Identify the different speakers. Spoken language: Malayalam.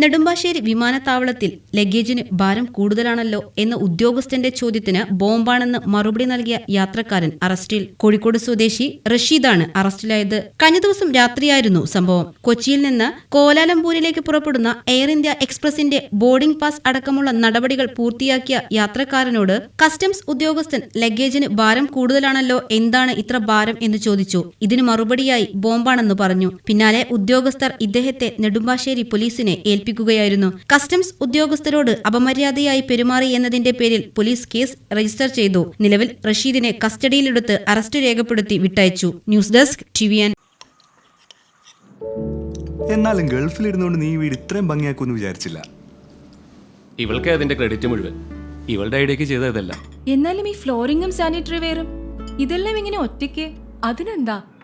Speaker 1: നെടുമ്പാശ്ശേരി വിമാനത്താവളത്തിൽ ലഗേജിന് ഭാരം കൂടുതലാണല്ലോ എന്ന ഉദ്യോഗസ്ഥന്റെ ചോദ്യത്തിന് ബോംബാണെന്ന് മറുപടി നൽകിയ യാത്രക്കാരൻ അറസ്റ്റിൽ. കോഴിക്കോട് സ്വദേശി റഷീദാണ് അറസ്റ്റിലായത്. കഴിഞ്ഞ ദിവസം രാത്രിയായിരുന്നു സംഭവം. കൊച്ചിയിൽ നിന്ന് കോലാലംപൂരിലേക്ക് പുറപ്പെടുന്ന എയർ ഇന്ത്യ എക്സ്പ്രസിന്റെ ബോർഡിംഗ് പാസ് അടക്കമുള്ള നടപടികൾ പൂർത്തിയാക്കിയ യാത്രക്കാരനോട് കസ്റ്റംസ് ഉദ്യോഗസ്ഥൻ ലഗേജിന് ഭാരം കൂടുതലാണല്ലോ എന്താണ് ഇത്ര ഭാരം എന്ന് ചോദിച്ചു. ഇതിന് മറുപടിയായി ബോംബാണെന്ന് പറഞ്ഞു. പിന്നാലെ ഉദ്യോഗസ്ഥർ ഇദ്ദേഹത്തെ നെടുമ്പാശ്ശേരി പോലീസിനെ ഏൽപ്പിക്കുകയായിരുന്നു കസ്റ്റംസ് ഉദ്യോഗസ്ഥരോട് അപമര്യാദയായി പെരുമാറി എന്നതിന്റെ പേരിൽ പോലീസ് കേസ് രജിസ്റ്റർ ചെയ്തു. നിലവിൽ റഷീദിനെ കസ്റ്റഡിയിലെടുത്ത് അറസ്റ്റ് രേഖപ്പെടുത്തി വിട്ടയച്ചു. ന്യൂസ് ഡെസ്ക് ടിവിയൻ
Speaker 2: എന്നാലും ഗൾഫിലിരുന്നുകൊണ്ട് നീ വീട് ഇത്രയും ഭംഗിയാക്കുമെന്ന് വിചാരിച്ചില്ല.
Speaker 3: ഇവൾക്ക് അതിന്റെ ക്രെഡിറ്റ് മുഴുവൻ. ഇവളുടെ ഐഡിയക്ക് ചെയ്ത ഇതല്ല
Speaker 4: എന്നാലും ഈ ഫ്ലോറിംഗും സാനിറ്ററി വെയറും ഇതെല്ലാം ഇങ്ങനെ ഒറ്റയ്ക്ക്? അതിനെന്താ?